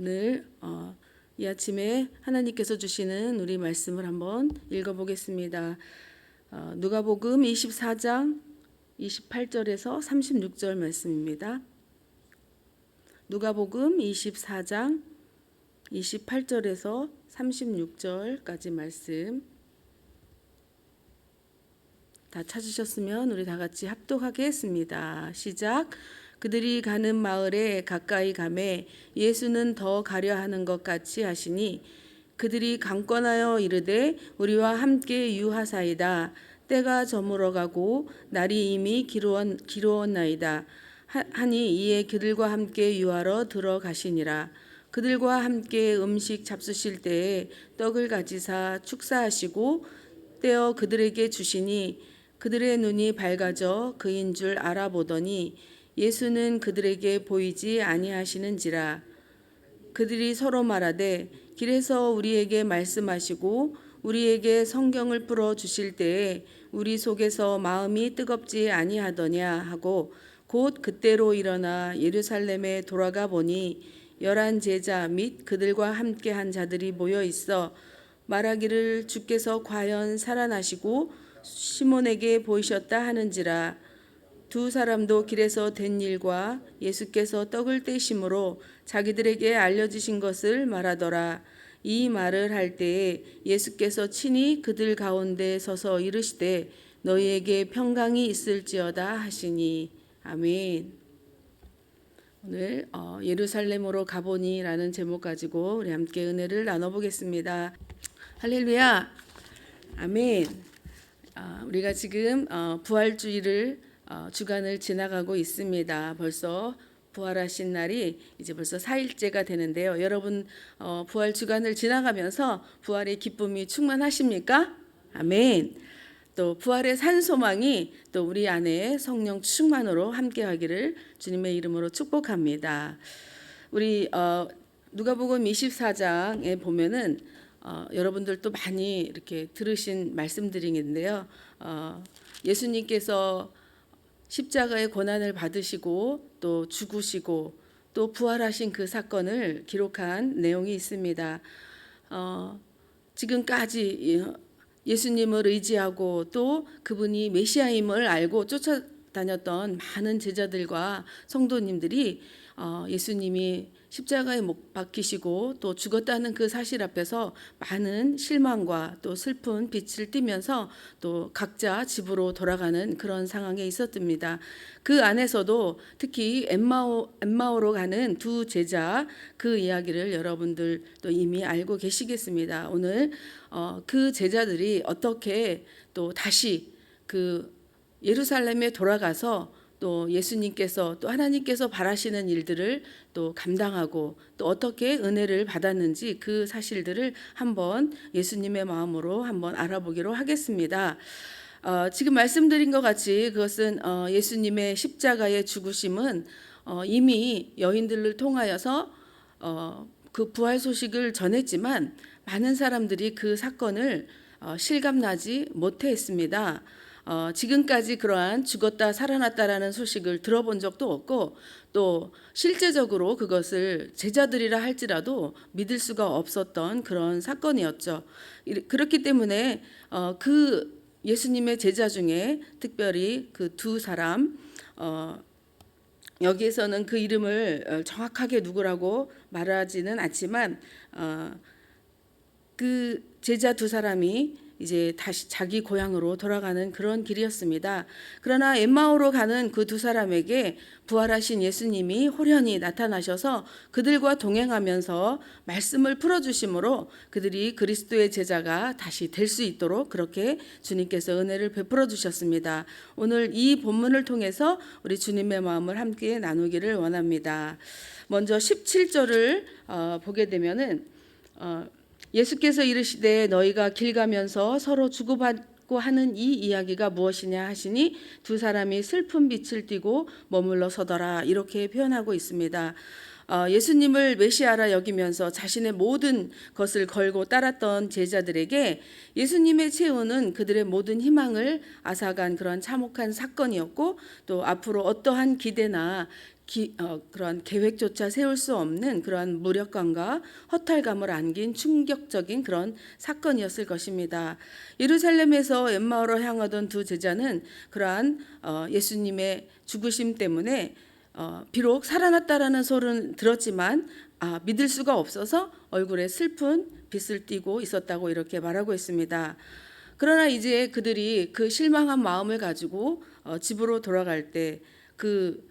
오늘 어, 이 아침에 하나님께서 주시는 우리 말씀을 한번 읽어보겠습니다. 어, 누가복음 24장 28절에서 36절 말씀입니다. 누가복음 24장 28절에서 36절까지 말씀 다 찾으셨으면 우리 다 같이 합독하게 했습니다. 시작. 그들이 가는 마을에 가까이 가매 예수는 더 가려 하는 것 같이 하시니 그들이 강권하여 이르되 우리와 함께 유하사이다. 때가 저물어 가고 날이 이미 기루었나이다. 하- 하니 이에 그들과 함께 유하러 들어가시니라. 그들과 함께 음식 잡수실 때에 떡을 가지사 축사하시고 떼어 그들에게 주시니 그들의 눈이 밝아져 그인 줄 알아보더니 예수는 그들에게 보이지 아니하시는지라. 그들이 서로 말하되 길에서 우리에게 말씀하시고 우리에게 성경을 풀어 주실 때에 우리 속에서 마음이 뜨겁지 아니하더냐 하고 곧 그때로 일어나 예루살렘에 돌아가 보니 열한 제자 및 그들과 함께 한 자들이 모여 있어 말하기를 주께서 과연 살아나시고 시몬에게 보이셨다 하는지라 두 사람도 길에서 된 일과 예수께서 떡을 떼심으로 자기들에게 알려주신 것을 말하더라. 이 말을 할 때에 예수께서 친히 그들 가운데 서서 이르시되 너희에게 평강이 있을지어다 하시니 아멘. 오늘 어, 예루살렘으로 가보니라는 제목 가지고 우리 함께 은혜를 나눠보겠습니다. 할렐루야, 아멘. 아, 우리가 지금 어, 부활주의를 어, 주간을 지나가고 있습니다. 벌써 부활하신 날이 이제 벌써 4일째가 되는데요. 여러분 어, 부활 주간을 지나가면서 부활의 기쁨이 충만하십니까? 아멘. 또 부활의 산 소망이 또 우리 안에 성령 충만으로 함께하기를 주님의 이름으로 축복합니다. 우리 어, 누가복음 24장에 보면은 어, 여러분들도 많이 이렇게 들으신 말씀들인데요. 어, 예수님께서 십자가의 고난을 받으시고 또 죽으시고 또 부활하신 그 사건을 기록한 내용이 있습니다. 어, 지금까지 예수님을 의지하고 또 그분이 메시아임을 알고 쫓아 다녔던 많은 제자들과 성도님들이 어, 예수님이 십자가에 못 박히시고 또 죽었다는 그 사실 앞에서 많은 실망과 또 슬픈 빛을 띠면서 또 각자 집으로 돌아가는 그런 상황에 있었습니다. 그 안에서도 특히 엠마오 엠마오로 가는 두 제자 그 이야기를 여러분들 또 이미 알고 계시겠습니다. 오늘 어, 그 제자들이 어떻게 또 다시 그 예루살렘에 돌아가서 또 예수님께서 또 하나님께서 바라시는 일들을 또 감당하고 또 어떻게 은혜를 받았는지 그 사실들을 한번 예수님의 마음으로 한번 알아보기로 하겠습니다. 어, 지금 말씀드린 것 같이 그것은 어, 예수님의 십자가의 죽으심은 어, 이미 여인들을 통하여서 어, 그 부활 소식을 전했지만 많은 사람들이 그 사건을 어, 실감나지 못했습니다. 어, 지금까지 그러한 죽었다 살아났다라는 소식을 들어본 적도 없고 또 실제적으로 그것을 제자들이라 할지라도 믿을 수가 없었던 그런 사건이었죠. 그렇기 때문에 어, 그 예수님의 제자 중에 특별히 그 두 사람 어, 여기에서는 그 이름을 어, 정확하게 누구라고 말하지는 않지만 어, 그 제자 두 사람이 이제 다시 자기 고향으로 돌아가는 그런 길이었습니다. 그러나 엠마오로 가는 그 두 사람에게 부활하신 예수님이 호련히 나타나셔서 그들과 동행하면서 말씀을 풀어주심으로 그들이 그리스도의 제자가 다시 될 수 있도록 그렇게 주님께서 은혜를 베풀어 주셨습니다. 오늘 이 본문을 통해서 우리 주님의 마음을 함께 나누기를 원합니다. 먼저 17절을 어, 보게 되면은 어, 예수께서 이르시되 너희가 길 가면서 서로 주고받고 하는 이 이야기가 무엇이냐 하시니 두 사람이 슬픈 빛을 띠고 머물러 서더라 이렇게 표현하고 있습니다. 어, 예수님을 메시아라 여기면서 자신의 모든 것을 걸고 따랐던 제자들에게 예수님의 최후는 그들의 모든 희망을 앗아간 그런 참혹한 사건이었고 또 앞으로 어떠한 기대나 기, 어, 그런 계획조차 세울 수 없는 그러한 무력감과 허탈감을 안긴 충격적인 그런 사건이었을 것입니다. 예루살렘에서 엠마오로 향하던 두 제자는 그러한 어, 예수님의 죽으심 때문에 어, 비록 살아났다라는 소리는 들었지만 아, 믿을 수가 없어서 얼굴에 슬픈 빛을 띠고 있었다고 이렇게 말하고 있습니다. 그러나 이제 그들이 그 실망한 마음을 가지고 어, 집으로 돌아갈 때그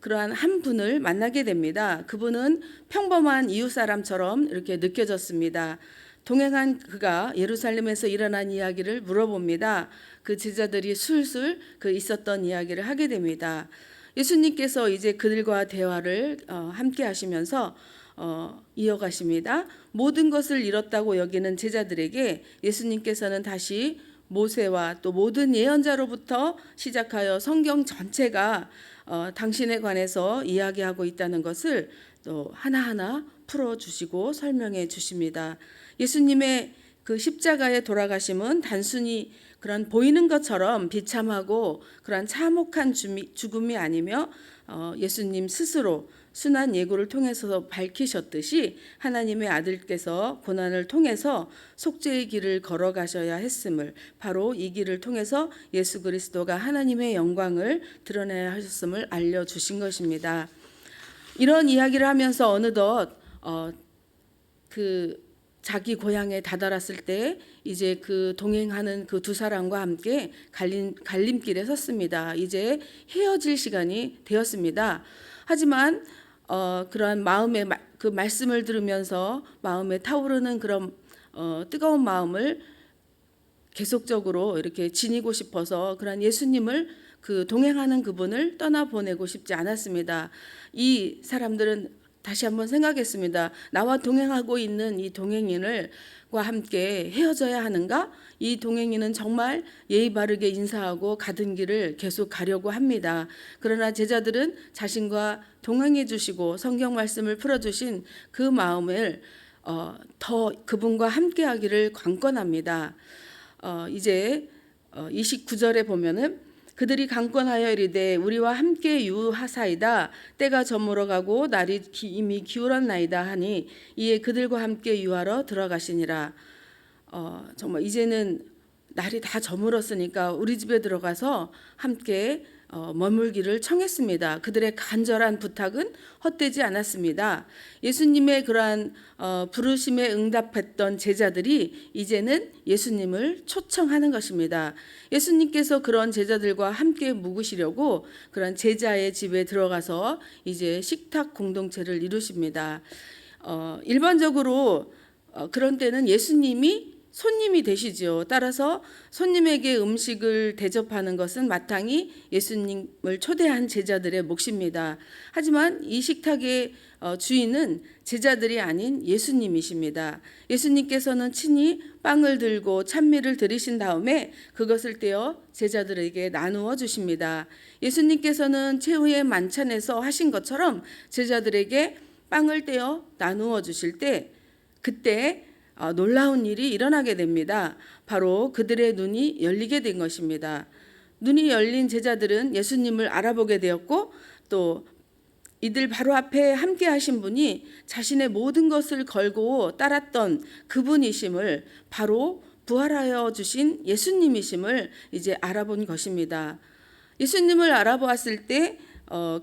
그러한 한 분을 만나게 됩니다. 그분은 평범한 이웃 사람처럼 이렇게 느껴졌습니다. 동행한 그가 예루살렘에서 일어난 이야기를 물어봅니다. 그 제자들이 술술 그 있었던 이야기를 하게 됩니다. 예수님께서 이제 그들과 대화를 어, 함께 하시면서 어, 이어가십니다. 모든 것을 잃었다고 여기는 제자들에게 예수님께서는 다시 모세와 또 모든 예언자로부터 시작하여 성경 전체가 어, 당신에 관해서 이야기하고 있다는 것을 또 하나하나 풀어 주시고 설명해 주십니다. 예수님의 그 십자가의 돌아가심은 단순히 그런 보이는 것처럼 비참하고 그런 참혹한 죽음이 아니며 어, 예수님 스스로 순한 예고를 통해서 밝히셨듯이 하나님의 아들께서 고난을 통해서 속죄의 길을 걸어가셔야 했음을 바로 이 길을 통해서 예수 그리스도가 하나님의 영광을 드러내야 하셨음을 알려주신 것입니다. 이런 이야기를 하면서 어느덧 어, 그 자기 고향에 다다랐을 때 이제 그 동행하는 그 두 사람과 함께 갈림, 갈림길에 섰습니다. 이제 헤어질 시간이 되었습니다. 하지만 어, 그러한 마음의 마, 그 말씀을 들으면서 마음에 타오르는 그런 어, 뜨거운 마음을 계속적으로 이렇게 지니고 싶어서 그런 예수님을 그 동행하는 그분을 떠나 보내고 싶지 않았습니다. 이 사람들은 다시 한번 생각했습니다. 나와 동행하고 있는 이 동행인을 과 함께 헤어져야 하는가? 이 동행인은 정말 예의 바르게 인사하고 가던 길을 계속 가려고 합니다. 그러나 제자들은 자신과 동행해 주시고 성경 말씀을 풀어 주신 그 마음을 어, 더 그분과 함께 하기를 관건합니다. 어, 이제 어, 29절에 보면은 그들이 강권하여 이르되 우리와 함께 유하사이다. 때가 저물어 가고 날이 기, 이미 기울었나이다 하니 이에 그들과 함께 유하러 들어가시니라. 어, 정말 이제는 날이 다 저물었으니까 우리 집에 들어가서 함께 어, 머물기를 청했습니다. 그들의 간절한 부탁은 헛되지 않았습니다. 예수님의 그러한 어, 부르심에 응답했던 제자들이 이제는 예수님을 초청하는 것입니다. 예수님께서 그런 제자들과 함께 묵으시려고 그런 제자의 집에 들어가서 이제 식탁 공동체를 이루십니다. 어, 일반적으로 어, 그런 때는 예수님이 손님이 되시지요. 따라서 손님에게 음식을 대접하는 것은 마땅히 예수님을 초대한 제자들의 몫입니다. 하지만 이 식탁의 어, 주인은 제자들이 아닌 예수님이십니다. 예수님께서는 친히 빵을 들고 찬미를 드리신 다음에 그것을 떼어 제자들에게 나누어 주십니다. 예수님께서는 최후의 만찬에서 하신 것처럼 제자들에게 빵을 떼어 나누어 주실 때 그때 어, 놀라운 일이 일어나게 됩니다. 바로 그들의 눈이 열리게 된 것입니다. 눈이 열린 제자들은 예수님을 알아보게 되었고 또 이들 바로 앞에 함께 하신 분이 자신의 모든 것을 걸고 따랐던 그분이심을 바로 부활하여 주신 예수님이심을 이제 알아본 것입니다. 예수님을 알아보았을 때 어,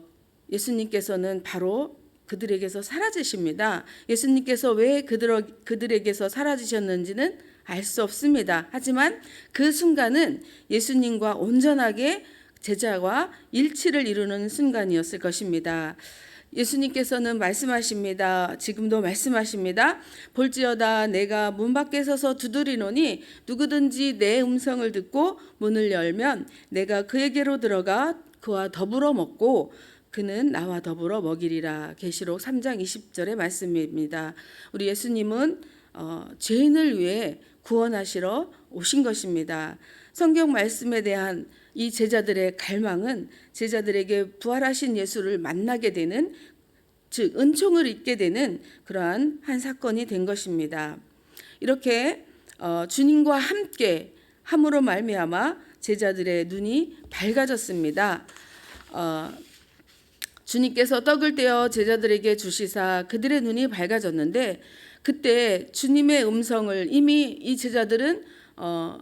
예수님께서는 바로 그들에게서 사라지십니다. 예수님께서 왜 그들, 그들에게서 사라지셨는지는 알 수 없습니다. 하지만 그 순간은 예수님과 온전하게 제자와 일치를 이루는 순간이었을 것입니다. 예수님께서는 말씀하십니다. 지금도 말씀하십니다. 볼지어다 내가 문 밖에 서서 두드리노니 누구든지 내 음성을 듣고 문을 열면 내가 그에게로 들어가 그와 더불어 먹고 그는 나와 더불어 먹이리라. 계시록 3장 20절의 말씀입니다. 우리 예수님은 어, 죄인을 위해 구원하시러 오신 것입니다. 성경 말씀에 대한 이 제자들의 갈망은 제자들에게 부활하신 예수를 만나게 되는 즉 은총을 입게 되는 그러한 한 사건이 된 것입니다. 이렇게 어, 주님과 함께 함으로 말미암아 제자들의 눈이 밝아졌습니다. 어, 주님께서 떡을 떼어 제자들에게 주시사 그들의 눈이 밝아졌는데 그때 주님의 음성을 이미 이 제자들은 어,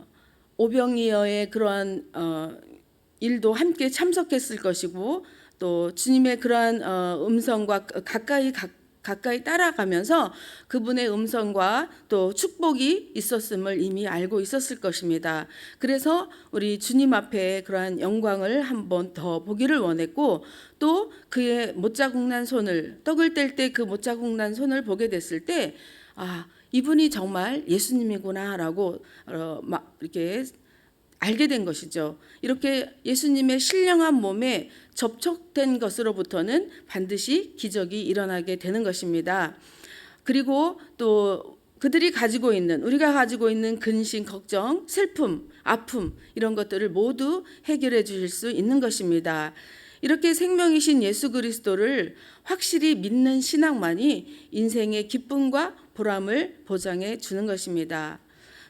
오병이어의 그러한 어, 일도 함께 참석했을 것이고 또 주님의 그러한 어, 음성과 가까이 가, 가까이 따라가면서 그분의 음성과 또 축복이 있었음을 이미 알고 있었을 것입니다. 그래서 우리 주님 앞에 그러한 영광을 한번 더 보기를 원했고 또 그의 못자국 난 손을 떡을 뗄 때 그 못자국 난 손을 보게 됐을 때 아, 이분이 정말 예수님이구나라고 어, 막 이렇게 알게 된 것이죠. 이렇게 예수님의 신령한 몸에 접촉된 것으로부터는 반드시 기적이 일어나게 되는 것입니다. 그리고 또 그들이 가지고 있는 우리가 가지고 있는 근심, 걱정, 슬픔, 아픔 이런 것들을 모두 해결해 주실 수 있는 것입니다. 이렇게 생명이신 예수 그리스도를 확실히 믿는 신앙만이 인생의 기쁨과 보람을 보장해 주는 것입니다.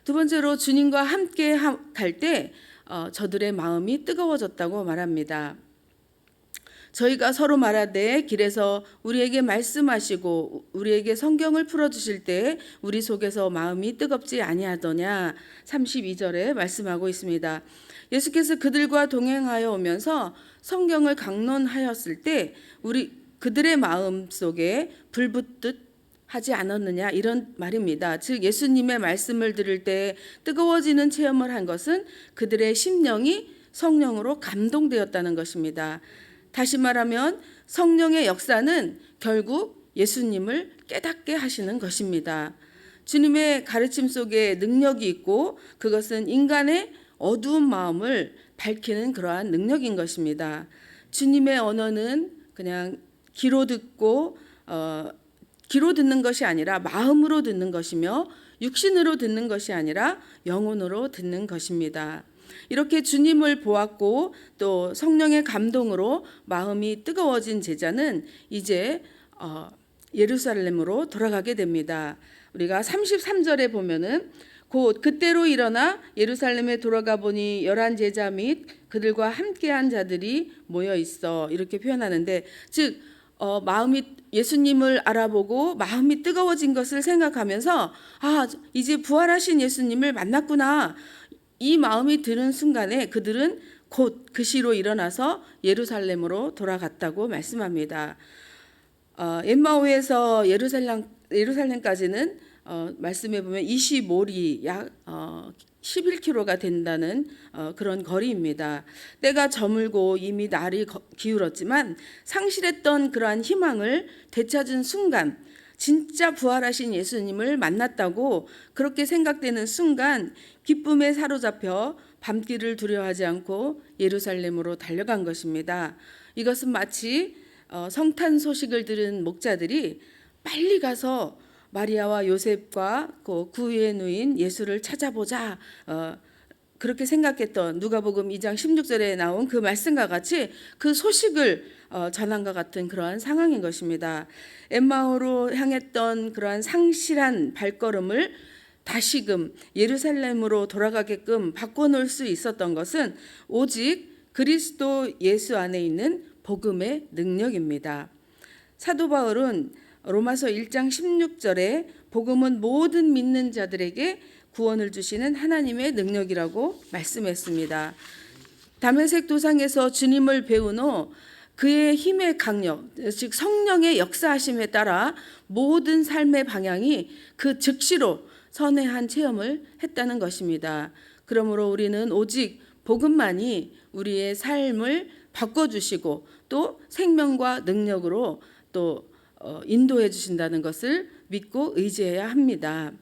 두 번째로 주님과 함께 갈때 어, 저들의 마음이 뜨거워졌다고 말합니다. 저희가 서로 말하되 길에서 우리에게 말씀하시고 우리에게 성경을 풀어 주실 때 우리 속에서 마음이 뜨겁지 아니하더냐 32절에 말씀하고 있습니다. 예수께서 그들과 동행하여 오면서 성경을 강론하였을 때 우리 그들의 마음 속에 불붙듯 하지 않았느냐 이런 말입니다. 즉 예수님의 말씀을 들을 때 뜨거워지는 체험을 한 것은 그들의 심령이 성령으로 감동되었다는 것입니다. 다시 말하면 성령의 역사는 결국 예수님을 깨닫게 하시는 것입니다. 주님의 가르침 속에 능력이 있고 그것은 인간의 어두운 마음을 밝히는 그러한 능력인 것입니다. 주님의 언어는 그냥 귀로 듣고 어, 귀로 듣는 것이 아니라 마음으로 듣는 것이며 육신으로 듣는 것이 아니라 영혼으로 듣는 것입니다. 이렇게 주님을 보았고 또 성령의 감동으로 마음이 뜨거워진 제자는 이제 어, 예루살렘으로 돌아가게 됩니다. 우리가 33절에 보면은 곧 그때로 일어나 예루살렘에 돌아가 보니 열한 제자 및 그들과 함께한 자들이 모여 있어 이렇게 표현하는데 즉 어, 마음이 예수님을 알아보고 마음이 뜨거워진 것을 생각하면서 아 이제 부활하신 예수님을 만났구나 이 마음이 드는 순간에 그들은 곧 그 시로 일어나서 예루살렘으로 돌아갔다고 말씀합니다. 어, 엠마오에서 예루살렘 예루살렘까지는 어, 말씀해 보면 25리 약 어, 11km가 된다는 어, 그런 거리입니다. 때가 저물고 이미 날이 거, 기울었지만 상실했던 그러한 희망을 되찾은 순간 진짜 부활하신 예수님을 만났다고 그렇게 생각되는 순간 기쁨에 사로잡혀 밤길을 두려워하지 않고 예루살렘으로 달려간 것입니다. 이것은 마치 어, 성탄 소식을 들은 목자들이 빨리 가서 마리아와 요셉과 그 구유의 누인 예수를 찾아보자. 어, 그렇게 생각했던 누가복음 2장 16절에 나온 그 말씀과 같이 그 소식을 어, 전한과 같은 그러한 상황인 것입니다. 엠마오로 향했던 그러한 상실한 발걸음을 다시금 예루살렘으로 돌아가게끔 바꿔놓을 수 있었던 것은 오직 그리스도 예수 안에 있는 복음의 능력입니다. 사도 바울은 로마서 1장 16절에 복음은 모든 믿는 자들에게 구원을 주시는 하나님의 능력이라고 말씀했습니다. 담에색 도상에서 주님을 배운 후 그의 힘의 강력, 즉 성령의 역사하심에 따라 모든 삶의 방향이 그 즉시로 선회한 체험을 했다는 것입니다. 그러므로 우리는 오직 복음만이 우리의 삶을 바꿔주시고 또 생명과 능력으로 또 어, 인도해 주신다는 것을 믿고 의지해야 합니다.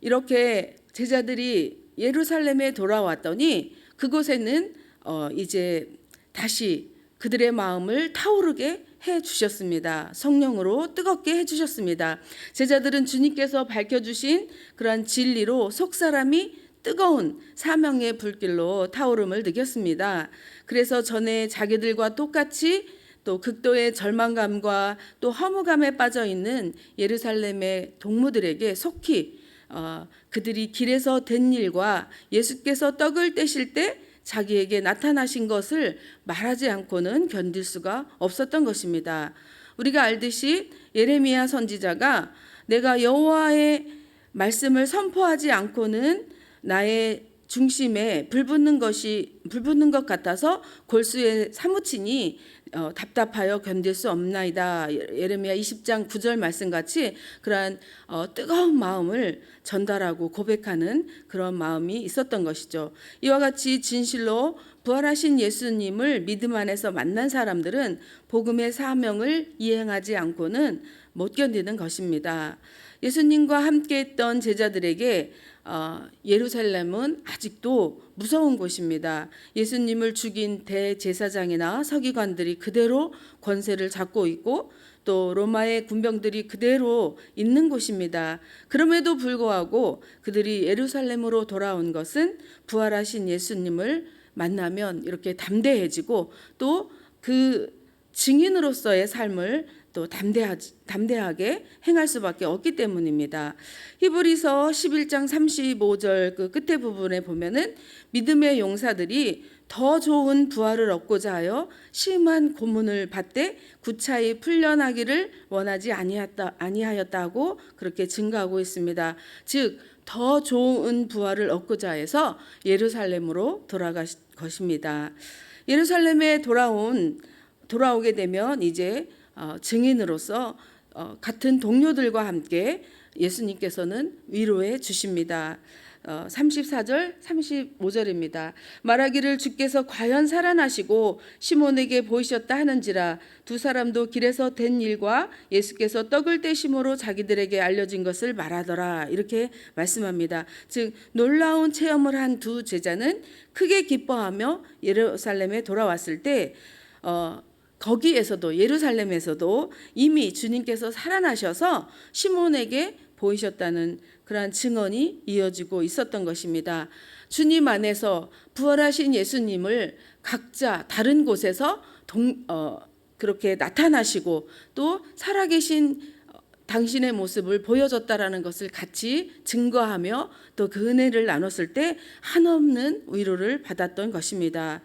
이렇게 제자들이 예루살렘에 돌아왔더니 그곳에는 어, 이제 다시 그들의 마음을 타오르게 해 주셨습니다. 성령으로 뜨겁게 해 주셨습니다. 제자들은 주님께서 밝혀 주신 그러한 진리로 속 사람이 뜨거운 사명의 불길로 타오름을 느꼈습니다. 그래서 전에 자기들과 똑같이 또 극도의 절망감과 또 허무감에 빠져 있는 예루살렘의 동무들에게 속히 어, 그들이 길에서 된 일과 예수께서 떡을 떼실 때 자기에게 나타나신 것을 말하지 않고는 견딜 수가 없었던 것입니다. 우리가 알듯이 예레미야 선지자가 내가 여호와의 말씀을 선포하지 않고는 나의 중심에 불붙는 것이 불붙는 것 같아서 골수에 사무치니 어, 답답하여 견딜 수 없나이다. 예레미야 20장 9절 말씀 같이 그러한 어, 뜨거운 마음을 전달하고 고백하는 그런 마음이 있었던 것이죠. 이와 같이 진실로 부활하신 예수님을 믿음 안에서 만난 사람들은 복음의 사명을 이행하지 않고는 못 견디는 것입니다. 예수님과 함께 했던 제자들에게 어, 예루살렘은 아직도 무서운 곳입니다. 예수님을 죽인 대제사장이나 서기관들이 그대로 권세를 잡고 있고 또 로마의 군병들이 그대로 있는 곳입니다. 그럼에도 불구하고 그들이 예루살렘으로 돌아온 것은 부활하신 예수님을 만나면 이렇게 담대해지고 또그 증인으로서의 삶을 또 담대하, 담대하 게 행할 수밖에 없기 때문입니다. 히브리서 11장 35절 그 끝에 부분에 보면은 믿음의 용사들이 더 좋은 부활을 얻고자 하여 심한 고문을 받되 구차히 풀려나기를 원하지 아니하였다, 아니하였다고 그렇게 증거하고 있습니다. 즉, 더 좋은 부활을 얻고자 해서 예루살렘으로 돌아갈 것입니다. 예루살렘에 돌아온 돌아오게 되면 이제 어, 증인으로서 어, 같은 동료들과 함께 예수님께서는 위로해 주십니다. 어, 34절, 35절입니다. 말하기를 주께서 과연 살아나시고 시몬에게 보이셨다 하는지라 두 사람도 길에서 된 일과 예수께서 떡을 떼심으로 자기들에게 알려진 것을 말하더라. 이렇게 말씀합니다. 즉 놀라운 체험을 한 두 제자는 크게 기뻐하며 예루살렘에 돌아왔을 때 어, 거기에서도 예루살렘에서도 이미 주님께서 살아나셔서 시몬에게 보이셨다는 그러한 증언이 이어지고 있었던 것입니다. 주님 안에서 부활하신 예수님을 각자 다른 곳에서 동, 어, 그렇게 나타나시고 또 살아계신 당신의 모습을 보여줬다라는 것을 같이 증거하며 또 그 은혜를 나눴을 때 한없는 위로를 받았던 것입니다.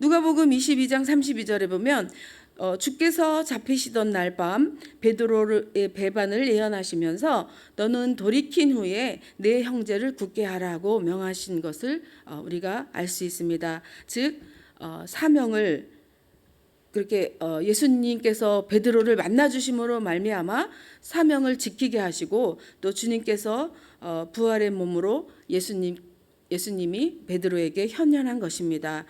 누가복음 22장 32절에 보면 어, 주께서 잡히시던 날 밤 베드로의 배반을 예언하시면서 너는 돌이킨 후에 내 형제를 굳게 하라고 명하신 것을 어, 우리가 알 수 있습니다. 즉 어, 사명을 그렇게 어, 예수님께서 베드로를 만나 주심으로 말미암아 사명을 지키게 하시고 또 주님께서 어, 부활의 몸으로 예수님 예수님이 베드로에게 현현한 것입니다.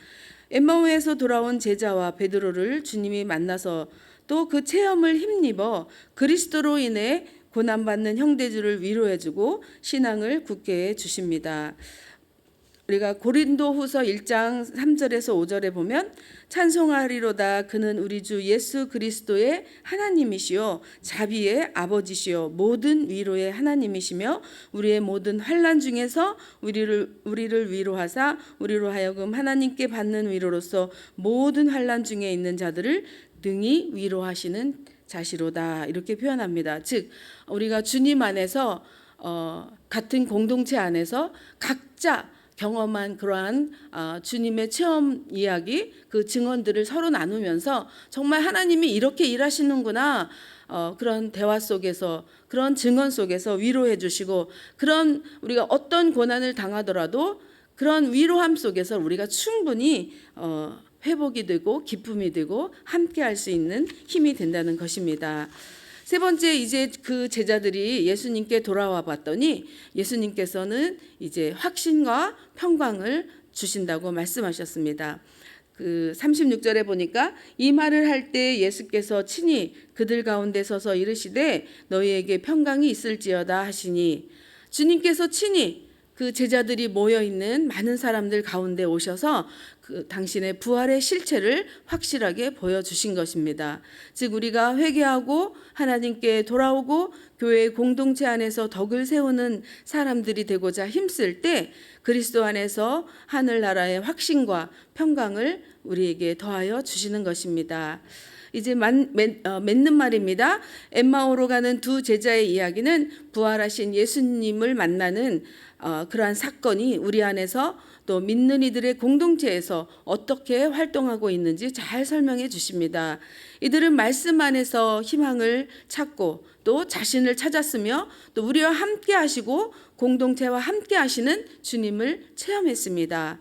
엠마오에서 돌아온 제자와 베드로를 주님이 만나서 또 그 체험을 힘입어 그리스도로 인해 고난받는 형제들을 위로해주고 신앙을 굳게 해 주십니다. 우리가 고린도후서 1장 3절에서 5절에 보면 찬송하리로다 그는 우리 주 예수 그리스도의 하나님이시요 자비의 아버지시요 모든 위로의 하나님이시며 우리의 모든 환난 중에서 우리를 우리를 위로하사 우리로 하여금 하나님께 받는 위로로서 모든 환난 중에 있는 자들을 능히 위로하시는 자시로다 이렇게 표현합니다. 즉 우리가 주님 안에서 어, 같은 공동체 안에서 각자 경험한 그러한 아, 주님의 체험 이야기 그 증언들을 서로 나누면서 정말 하나님이 이렇게 일하시는구나 어, 그런 대화 속에서 그런 증언 속에서 위로해 주시고 그런 우리가 어떤 고난을 당하더라도 그런 위로함 속에서 우리가 충분히 어, 회복이 되고 기쁨이 되고 함께 할 수 있는 힘이 된다는 것입니다. 세 번째 이제 그 제자들이 예수님께 돌아와 봤더니 예수님께서는 이제 확신과 평강을 주신다고 말씀하셨습니다. 그 36절에 보니까 이 말을 할 때 예수께서 친히 그들 가운데 서서 이르시되 너희에게 평강이 있을지어다 하시니 주님께서 친히 그 제자들이 모여 있는 많은 사람들 가운데 오셔서 그 당신의 부활의 실체를 확실하게 보여주신 것입니다. 즉 우리가 회개하고 하나님께 돌아오고 교회 공동체 안에서 덕을 세우는 사람들이 되고자 힘쓸 때 그리스도 안에서 하늘 나라의 확신과 평강을 우리에게 더하여 주시는 것입니다. 이제 만, 맺, 어, 맺는 말입니다. 엠마오로 가는 두 제자의 이야기는 부활하신 예수님을 만나는 어, 그러한 사건이 우리 안에서 또 믿는 이들의 공동체에서 어떻게 활동하고 있는지 잘 설명해 주십니다. 이들은 말씀 안에서 희망을 찾고 또 자신을 찾았으며 또 우리와 함께 하시고 공동체와 함께 하시는 주님을 체험했습니다.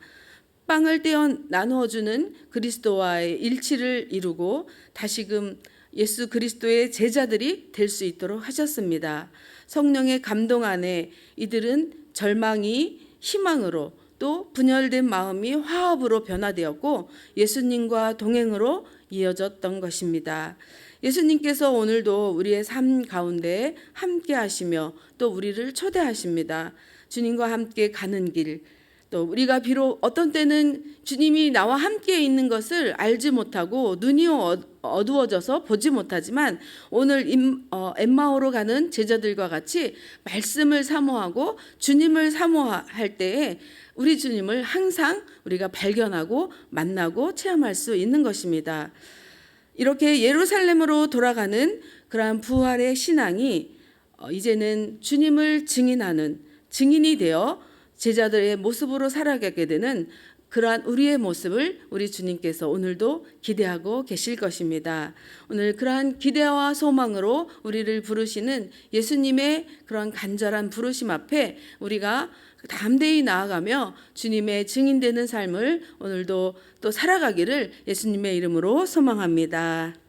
빵을 떼어 나누어 주는 그리스도와의 일치를 이루고 다시금 예수 그리스도의 제자들이 될 수 있도록 하셨습니다. 성령의 감동 안에 이들은 절망이 희망으로 또 분열된 마음이 화합으로 변화되었고 예수님과 동행으로 이어졌던 것입니다. 예수님께서 오늘도 우리의 삶 가운데 함께 하시며 또 우리를 초대하십니다. 주님과 함께 가는 길, 또 우리가 비록 어떤 때는 주님이 나와 함께 있는 것을 알지 못하고 눈이 어- 어두워져서 보지 못하지만 오늘 임- 어, 엠마오로 가는 제자들과 같이 말씀을 사모하고 주님을 사모할 때에 우리 주님을 항상 우리가 발견하고 만나고 체험할 수 있는 것입니다. 이렇게 예루살렘으로 돌아가는 그러한 부활의 신앙이 어, 이제는 주님을 증인하는 증인이 되어 제자들의 모습으로 살아가게 되는 그러한 우리의 모습을 우리 주님께서 오늘도 기대하고 계실 것입니다. 오늘 그러한 기대와 소망으로 우리를 부르시는 예수님의 그러한 간절한 부르심 앞에 우리가 담대히 나아가며 주님의 증인되는 삶을 오늘도 또 살아가기를 예수님의 이름으로 소망합니다.